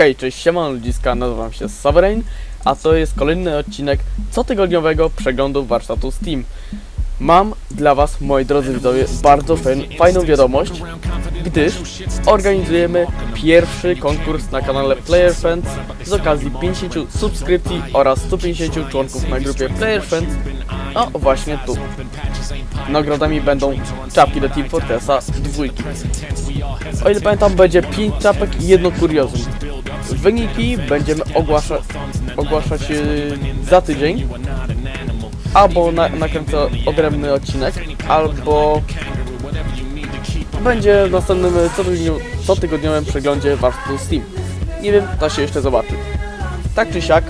Hej, cześć, siema ludziska, nazywam się Sovereign, a to jest kolejny odcinek cotygodniowego przeglądu warsztatu Steam. Mam dla was, moi drodzy widzowie, bardzo fajn- fajną wiadomość, gdyż organizujemy pierwszy konkurs na kanale Player Friends z okazji 50 subskrypcji oraz 150 członków na grupie Player Friends, no właśnie tu. Nagrodami będą czapki do Team Fortressa dwójki. O ile pamiętam, będzie 5 czapek i jedno kuriozum. Wyniki będziemy ogłasza, ogłaszać yy, za tydzień. Albo na, nakręcę odrębny odcinek, albo będzie w następnym cotygodniu, cotygodniowym przeglądzie warsztatu Steam. Nie wiem, to się jeszcze zobaczy. Tak czy siak,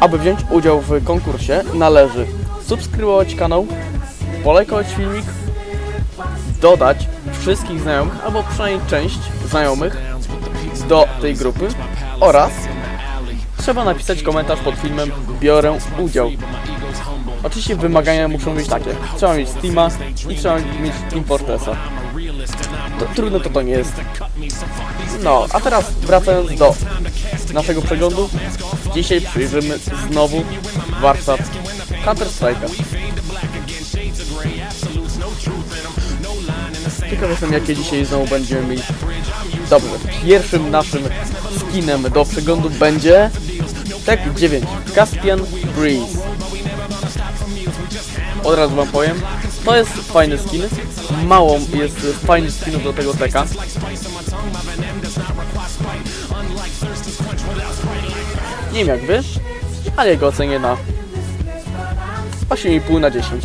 aby wziąć udział w konkursie, należy subskrybować kanał, polajkować filmik, dodać wszystkich znajomych, albo przynajmniej część znajomych do tej grupy oraz trzeba napisać komentarz pod filmem biorę udział. Oczywiście wymagania muszą być takie. Trzeba mieć Steama i trzeba mieć Team Fortressa. To, trudno to to nie jest. No, a teraz wracając do naszego przeglądu. Dzisiaj przyjrzymy znowu warsztat Counter Strike'a. Ciekaw jestem jakie dzisiaj znowu będziemy mieli. Dobrze, pierwszym naszym skinem do przeglądu będzie Tech 9 Caspian Breeze. Od razu wam powiem, to jest fajny skin. Mało jest fajnych skinów do tego teka. Nie wiem jak wy, ale jego ocenię na 8,5 na 10.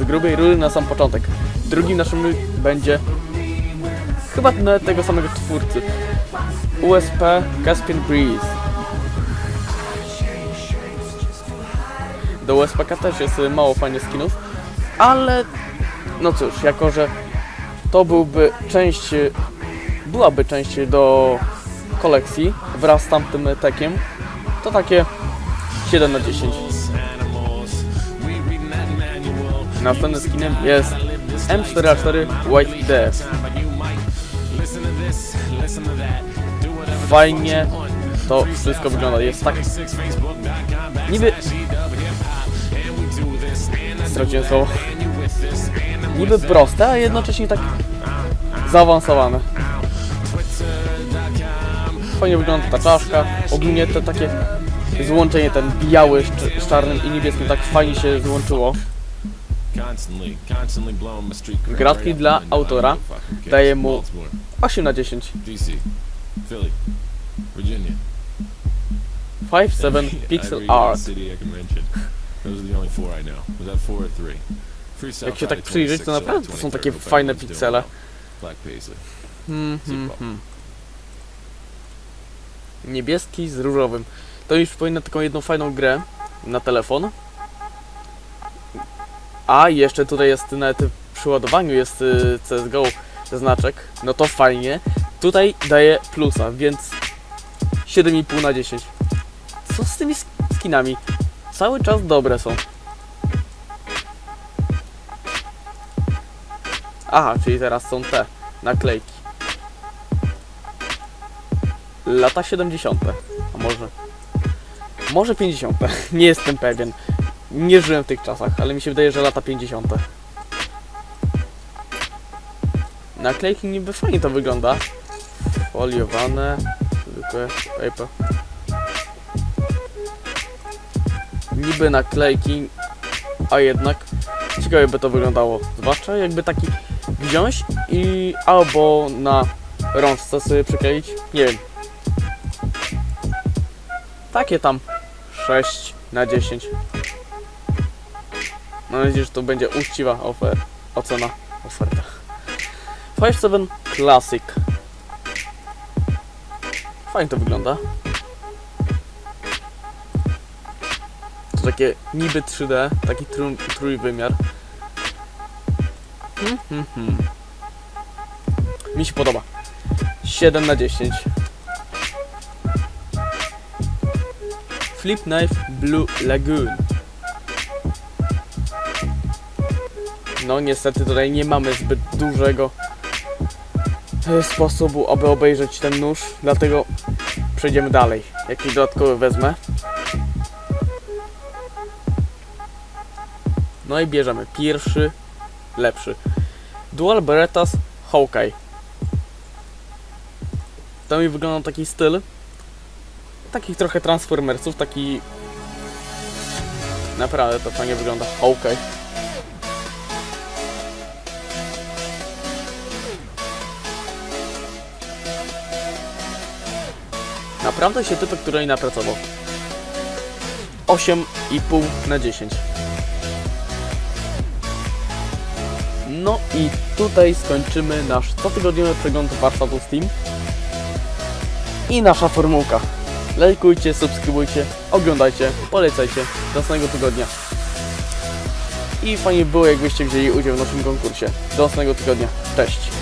Z grubej rury na sam początek. Drugim naszym będzie chyba nawet tego samego twórcy. USP Caspian Breeze. Do USPK też jest y, mało fajnych skinów, ale no cóż, jako że to byłby część, y, byłaby część do kolekcji wraz z tamtym tekiem, to takie 7 na 10. Następnym skinem jest M4A4 White DF. Fajnie to wszystko wygląda. Jest tak niby straciłem słowo. Niby proste, a jednocześnie tak zaawansowane. Fajnie wygląda ta czaszka. Ogólnie te takie złączenie, ten biały z czarnym i niebieskim tak fajnie się złączyło. Gratki dla autora. Daję mu 8 na 10. DC, Philly, Virginia. 5-7 pixel art. Jak się tak przyjrzeć, to 26, naprawdę to są 23rd, takie fajne piksele. Hmm, hmm, hmm. Niebieski z różowym. To mi przypomina taką jedną fajną grę na telefon. A jeszcze tutaj jest nawet przy ładowaniu jest y, CSGO znaczek. No to fajnie. Tutaj daję plusa, więc 7,5 na 10. Co z tymi sk- skinami? Cały czas dobre są. Aha, czyli teraz są te naklejki. Lata 70. A może. Może 50. Nie jestem pewien. Nie żyłem w tych czasach, ale mi się wydaje, że lata 50. Naklejki niby fajnie to wygląda. Foliowane. Zwykłe paper. Niby naklejki, a jednak ciekawie by to wyglądało. Zwłaszcza jakby taki wziąć i albo na rączce sobie przykleić. Nie wiem. Takie tam 6 na 10. Mam nadzieję, że to będzie uczciwa ofer ocena. Oferta. 5.7 Classic. Fajnie to wygląda. To takie niby 3D, taki trój, trójwymiar. Hmm, hmm, hmm. Mi się podoba. 7 na 10. Flip Knife Blue Lagoon. No niestety tutaj nie mamy zbyt dużego e, sposobu, aby obejrzeć ten nóż, dlatego przejdziemy dalej. Jakiś dodatkowy wezmę. No i bierzemy pierwszy, lepszy. Dual Berettas Hawkeye. To mi wygląda taki styl. Takich trochę Transformersów, taki... Naprawdę to fajnie wygląda. Hawkeye. Naprawdę się typek, który napracował. 8,5 na 10. No i tutaj skończymy nasz cotygodniowy przegląd warsztatu Steam i nasza formułka. Lajkujcie, subskrybujcie, oglądajcie, polecajcie. Do następnego tygodnia. I fajnie było, jakbyście wzięli udział w naszym konkursie. Do następnego tygodnia. Cześć!